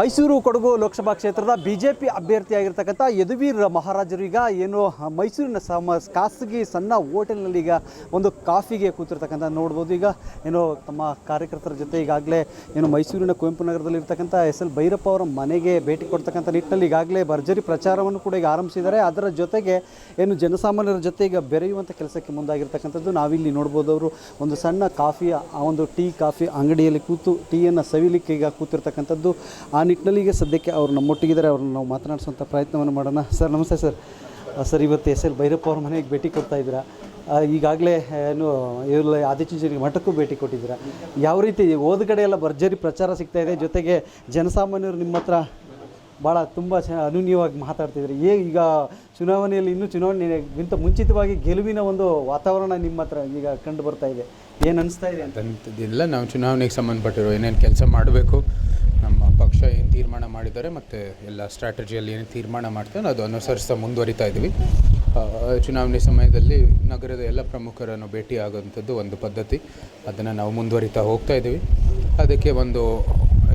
ಮೈಸೂರು ಕೊಡಗು ಲೋಕಸಭಾ ಕ್ಷೇತ್ರದ B J ಅಭ್ಯರ್ಥಿಯಾಗಿರ್ತಕ್ಕಂಥ Yaduveer ಮಹಾರಾಜರು ಈಗ ಏನು ಮೈಸೂರಿನ ಸಮ ಖಾಸಗಿ ಸಣ್ಣ ಹೋಟೆಲ್ನಲ್ಲಿ ಈಗ ಒಂದು ಕಾಫಿಗೆ ಕೂತಿರ್ತಕ್ಕಂಥ ನೋಡ್ಬೋದು. ಈಗ ಏನು ತಮ್ಮ ಕಾರ್ಯಕರ್ತರ ಜೊತೆ ಈಗಾಗಲೇ ಏನು ಮೈಸೂರಿನ ಕುವೆಂಪು ನಗರದಲ್ಲಿ ಇರ್ತಕ್ಕಂಥ ಎಸ್ ಎಲ್ ಭೈರಪ್ಪ ಅವರ ಮನೆಗೆ ಭೇಟಿ ಕೊಡ್ತಕ್ಕಂಥ ನಿಟ್ಟಿನಲ್ಲಿ ಈಗಾಗಲೇ ಭರ್ಜರಿ ಪ್ರಚಾರವನ್ನು ಕೂಡ ಈಗ ಆರಂಭಿಸಿದ್ದಾರೆ. ಅದರ ಜೊತೆಗೆ ಏನು ಜನಸಾಮಾನ್ಯರ ಜೊತೆ ಈಗ ಬೆರೆಯುವಂಥ ಕೆಲಸಕ್ಕೆ ಮುಂದಾಗಿರ್ತಕ್ಕಂಥದ್ದು ನಾವಿಲ್ಲಿ ನೋಡ್ಬೋದು. ಅವರು ಒಂದು ಸಣ್ಣ ಕಾಫಿಯ, ಆ ಒಂದು ಟೀ ಕಾಫಿ ಅಂಗಡಿಯಲ್ಲಿ ಕೂತು ಟೀಯನ್ನು ಸವಿಲಿಕ್ಕೆ ಈಗ ಕೂತಿರ್ತಕ್ಕಂಥದ್ದು. ಆ ನಿಟ್ಟಿನಲ್ಲಿ ಈಗ ಸದ್ಯಕ್ಕೆ ಅವರು ನಮ್ಮೊಟ್ಟಿಗಿದ್ದಾರೆ, ಅವ್ರನ್ನ ನಾವು ಮಾತನಾಡಿಸುವಂಥ ಪ್ರಯತ್ನವನ್ನು ಮಾಡೋಣ. ಸರ್, ನಮಸ್ತೆ ಸರ್. ಸರ್, ಇವತ್ತು ಎಸ್ ಎಲ್ ಭೈರಪ್ಪ ಅವ್ರ ಮನೆಗೆ ಭೇಟಿ ಕೊಡ್ತಾ ಇದ್ದೀರಾ? ಈಗಾಗಲೇ ಏನು ಇವ್ರ ಆದಿಚುಂಚನಿಗೆ ಮಠಕ್ಕೂ ಭೇಟಿ ಕೊಟ್ಟಿದ್ದೀರಾ? ಯಾವ ರೀತಿ ಹೋದ ಕಡೆ ಎಲ್ಲ ಭರ್ಜರಿ ಪ್ರಚಾರ ಸಿಗ್ತಾ ಇದೆ, ಜೊತೆಗೆ ಜನಸಾಮಾನ್ಯರು ನಿಮ್ಮ ಹತ್ರ ಭಾಳ ತುಂಬ ಚ ಅನೂನ್ಯವಾಗಿ ಮಾತಾಡ್ತಿದ್ದಾರೆ. ಏ, ಈಗ ಚುನಾವಣೆಯಲ್ಲಿ ಇನ್ನೂ ಚುನಾವಣೆಗಿಂತ ಮುಂಚಿತವಾಗಿ ಗೆಲುವಿನ ಒಂದು ವಾತಾವರಣ ನಿಮ್ಮ ಹತ್ರ ಈಗ ಕಂಡು ಬರ್ತಾ ಇದೆ. ಏನು ಅನಿಸ್ತಾ ಇದೆ ಅಂತ? ಅಂಥದ್ದಿಲ್ಲ ನಾವು ಚುನಾವಣೆಗೆ ಸಂಬಂಧಪಟ್ಟಿರೋ ಏನೇನು ಕೆಲಸ ಮಾಡಬೇಕು ಪಕ್ಷ ಏನು ತೀರ್ಮಾನ ಮಾಡಿದ್ದಾರೆ ಮತ್ತು ಎಲ್ಲ ಸ್ಟ್ರಾಟಜಿಯಲ್ಲಿ ಏನು ತೀರ್ಮಾನ ಮಾಡ್ತಾರೆ ಅದು ಅನುಸರಿಸ್ತಾ ಮುಂದುವರಿತಾ ಇದ್ದೀವಿ ಚುನಾವಣೆ ಸಮಯದಲ್ಲಿ ನಗರದ ಎಲ್ಲ ಪ್ರಮುಖರನ್ನು ಭೇಟಿ ಆಗುವಂಥದ್ದು ಒಂದು ಪದ್ಧತಿ. ಅದನ್ನು ನಾವು ಮುಂದುವರಿತಾ ಹೋಗ್ತಾ ಇದ್ದೀವಿ ಅದಕ್ಕೆ ಒಂದು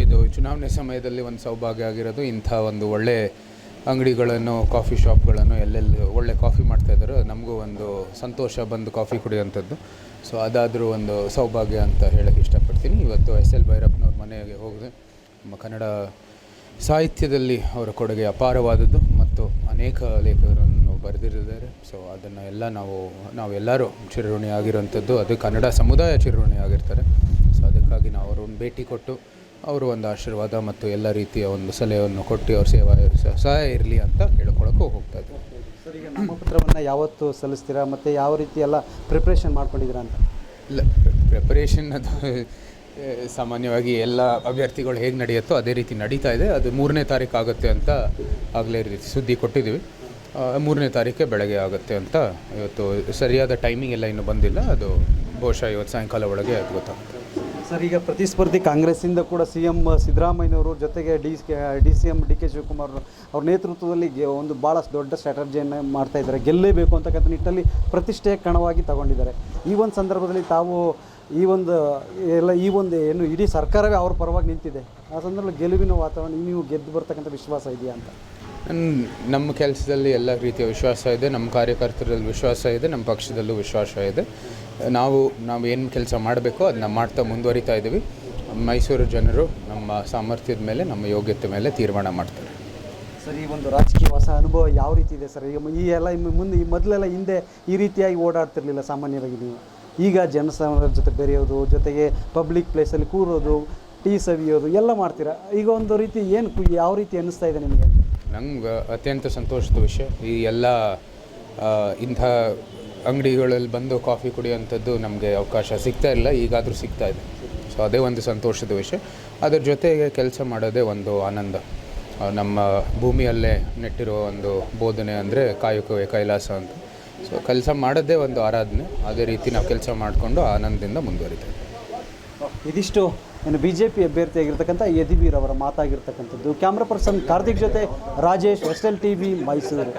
ಇದು ಚುನಾವಣೆ ಸಮಯದಲ್ಲಿ ಒಂದು ಸೌಭಾಗ್ಯ ಆಗಿರೋದು ಇಂಥ ಒಂದು ಒಳ್ಳೆ ಅಂಗಡಿಗಳನ್ನು ಕಾಫಿ ಶಾಪ್ಗಳನ್ನು ಎಲ್ಲೆಲ್ಲಿ ಒಳ್ಳೆ ಕಾಫಿ ಮಾಡ್ತಾ ಇದ್ದಾರೆ ನಮಗೂ ಒಂದು ಸಂತೋಷ ಬಂದು ಕಾಫಿ ಕುಡಿಯೋಂಥದ್ದು ಸೊ ಅದಾದರೂ ಒಂದು ಸೌಭಾಗ್ಯ ಅಂತ ಹೇಳೋಕ್ಕೆ ಇಷ್ಟಪಡ್ತೀನಿ. ಇವತ್ತು ಎಸ್ ಎಲ್ ಭೈರಪ್ಪನವ್ರ ಮನೆಗೆ ಹೋಗಿದೆ ನಮ್ಮ ಕನ್ನಡ ಸಾಹಿತ್ಯದಲ್ಲಿ ಅವರ ಕೊಡುಗೆ ಅಪಾರವಾದದ್ದು ಮತ್ತು ಅನೇಕ ಲೇಖಕರನ್ನು ಬರೆದಿರಿದ್ದಾರೆ ಸೊ ಅದನ್ನು ಎಲ್ಲ ನಾವು ನಾವೆಲ್ಲರೂ ಚಿರಋಣಿ ಆಗಿರುವಂಥದ್ದು. ಅದು ಕನ್ನಡ ಸಮುದಾಯ ಚಿರಋಣಿ ಆಗಿರ್ತಾರೆ. ಸೊ ಅದಕ್ಕಾಗಿ ನಾವು ಅವರನ್ನು ಭೇಟಿ ಕೊಟ್ಟು ಅವರು ಒಂದು ಆಶೀರ್ವಾದ ಮತ್ತು ಎಲ್ಲ ರೀತಿಯ ಒಂದು ಸಲಹೆಯನ್ನು ಕೊಟ್ಟು ಅವ್ರ ಸೇವಾ ಸಹಾಯ ಇರಲಿ ಅಂತ ಹೇಳ್ಕೊಳಕ್ಕೂ ಹೋಗ್ತಾ ಇದ್ದೆ. ಸರ್ ಈಗ ನಾಮಪತ್ರವನ್ನು ಯಾವತ್ತು ಸಲ್ಲಿಸ್ತೀರಾ ಮತ್ತು ಯಾವ ರೀತಿ ಎಲ್ಲ ಪ್ರಿಪ್ರೇಷನ್ ಮಾಡ್ಕೊಂಡಿದ್ದೀರಾ ಅಂತ? ಇಲ್ಲ ಪ್ರಿಪರೇಷನ್ ಅದು ಸಾಮಾನ್ಯವಾಗಿ ಎಲ್ಲ ಅಭ್ಯರ್ಥಿಗಳು ಹೇಗೆ ನಡೆಯುತ್ತೋ ಅದೇ ರೀತಿ ನಡೀತಾ ಇದೆ. ಅದು ಮೂರನೇ ತಾರೀಕು ಆಗುತ್ತೆ ಅಂತ ಆಗಲೇ ರೀತಿ ಸುದ್ದಿ ಕೊಟ್ಟಿದ್ದೀವಿ. ಮೂರನೇ ತಾರೀಕೆ ಬೆಳಗ್ಗೆ ಆಗುತ್ತೆ ಅಂತ ಇವತ್ತು ಸರಿಯಾದ ಟೈಮಿಂಗ್ ಎಲ್ಲ ಇನ್ನೂ ಬಂದಿಲ್ಲ. ಅದು ಬಹುಶಃ ಇವತ್ತು ಸಾಯಂಕಾಲ ಒಳಗೆ ಅದು ಗೊತ್ತಾಗುತ್ತೆ. ಸರ್, ಈಗ ಪ್ರತಿಸ್ಪರ್ಧಿ ಕಾಂಗ್ರೆಸ್ಸಿಂದ ಕೂಡ ಸಿ ಎಂ ಸಿದ್ದರಾಮಯ್ಯನವರು ಜೊತೆಗೆ D D C M D K Shivakumar ಅವ್ರ ನೇತೃತ್ವದಲ್ಲಿ ಒಂದು ಭಾಳ ದೊಡ್ಡ ಸ್ಟ್ರಾಟಜಿಯನ್ನು ಮಾಡ್ತಾ ಇದ್ದಾರೆ. ಗೆಲ್ಲೇಬೇಕು ಅಂತಕ್ಕಂಥ ನಿಟ್ಟಲ್ಲಿ ಪ್ರತಿಷ್ಠೆಯ ಕಣವಾಗಿ ತಗೊಂಡಿದ್ದಾರೆ. ಈ ಒಂದು ಸಂದರ್ಭದಲ್ಲಿ ತಾವು ಈ ಒಂದು ಎಲ್ಲ ಈ ಒಂದು ಏನು ಇಡೀ ಸರ್ಕಾರವೇ ಅವ್ರ ಪರವಾಗಿ ನಿಂತಿದೆ. ಆ ಸಂದರ್ಭದಲ್ಲಿ ಗೆಲುವಿನ ವಾತಾವರಣ ನೀವು ಗೆದ್ದು ಬರ್ತಕ್ಕಂಥ ವಿಶ್ವಾಸ ಇದೆಯಾ ಅಂತ? ನಮ್ಮ ಕೆಲಸದಲ್ಲಿ ಎಲ್ಲ ರೀತಿಯ ವಿಶ್ವಾಸ ಇದೆ. ನಮ್ಮ ಕಾರ್ಯಕರ್ತರಲ್ಲಿ ವಿಶ್ವಾಸ ಇದೆ. ನಮ್ಮ ಪಕ್ಷದಲ್ಲೂ ವಿಶ್ವಾಸ ಇದೆ. ನಾವು ನಾವು ಏನು ಕೆಲಸ ಮಾಡಬೇಕೋ ಅದನ್ನ ಮಾಡ್ತಾ ಮುಂದುವರಿತಾ ಇದ್ದೀವಿ. ಮೈಸೂರು ಜನರು ನಮ್ಮ ಸಾಮರ್ಥ್ಯದ ಮೇಲೆ ನಮ್ಮ ಯೋಗ್ಯತೆ ಮೇಲೆ ತೀರ್ಮಾನ ಮಾಡ್ತಾರೆ. ಸರ್ ಈ ಒಂದು ರಾಜಕೀಯ ಹೊಸ ಅನುಭವ ಯಾವ ರೀತಿ ಇದೆ ಸರ್? ಈಗ ಈ ಎಲ್ಲ ಮುಂದೆ ಈ ಮೊದಲೆಲ್ಲ ಹಿಂದೆ ಈ ರೀತಿಯಾಗಿ ಓಡಾಡ್ತಿರ್ಲಿಲ್ಲ ಸಾಮಾನ್ಯವಾಗಿ ನೀವು. ಈಗ ಜನಸಾಮಾನ್ಯರ ಜೊತೆ ಬೆರೆಯೋದು, ಜೊತೆಗೆ ಪಬ್ಲಿಕ್ ಪ್ಲೇಸಲ್ಲಿ ಕೂರೋದು, ಟೀ ಸವಿಯೋದು, ಎಲ್ಲ ಮಾಡ್ತೀರಾ? ಈಗ ಒಂದು ರೀತಿ ಏನು ಯಾವ ರೀತಿ ಅನ್ನಿಸ್ತಾ ಇದೆ ನಿಮಗೆ? ನಮ್ಗೆ ಅತ್ಯಂತ ಸಂತೋಷದ ವಿಷಯ. ಈ ಎಲ್ಲ ಇಂಥ ಅಂಗಡಿಗಳಲ್ಲಿ ಬಂದು ಕಾಫಿ ಕುಡಿಯುವಂಥದ್ದು ನಮಗೆ ಅವಕಾಶ ಸಿಗ್ತಾ ಇಲ್ಲ, ಈಗಾದರೂ ಸಿಗ್ತಾ ಇದೆ. ಸೊ ಅದೇ ಒಂದು ಸಂತೋಷದ ವಿಷಯ. ಅದರ ಜೊತೆಗೆ ಕೆಲಸ ಮಾಡೋದೇ ಒಂದು ಆನಂದ. ನಮ್ಮ ಭೂಮಿಯಲ್ಲೇ ನೆಟ್ಟಿರೋ ಒಂದು ಬೋಧನೆ ಅಂದರೆ ಕಾಯಕವೇ ಕೈಲಾಸ ಅಂತ. ಸೊ ಕೆಲಸ ಮಾಡೋದೇ ಒಂದು ಆರಾಧನೆ. ಅದೇ ರೀತಿ ನಾವು ಕೆಲಸ ಮಾಡಿಕೊಂಡು ಆನಂದದಿಂದ ಮುಂದುವರಿತೇವೆ. ಇದಿಷ್ಟು ಏನು ಬಿ ಜೆ ಪಿ ಅಭ್ಯರ್ಥಿಯಾಗಿರ್ತಕ್ಕಂಥ ಯದಿವೀರ್ ಅವರ ಮಾತಾಗಿರ್ತಕ್ಕಂಥದ್ದು. ಕ್ಯಾಮ್ರಾ ಪರ್ಸನ್ ಕಾರ್ತಿಕ್ ಜೊತೆ Rajesh S L T V Mysuru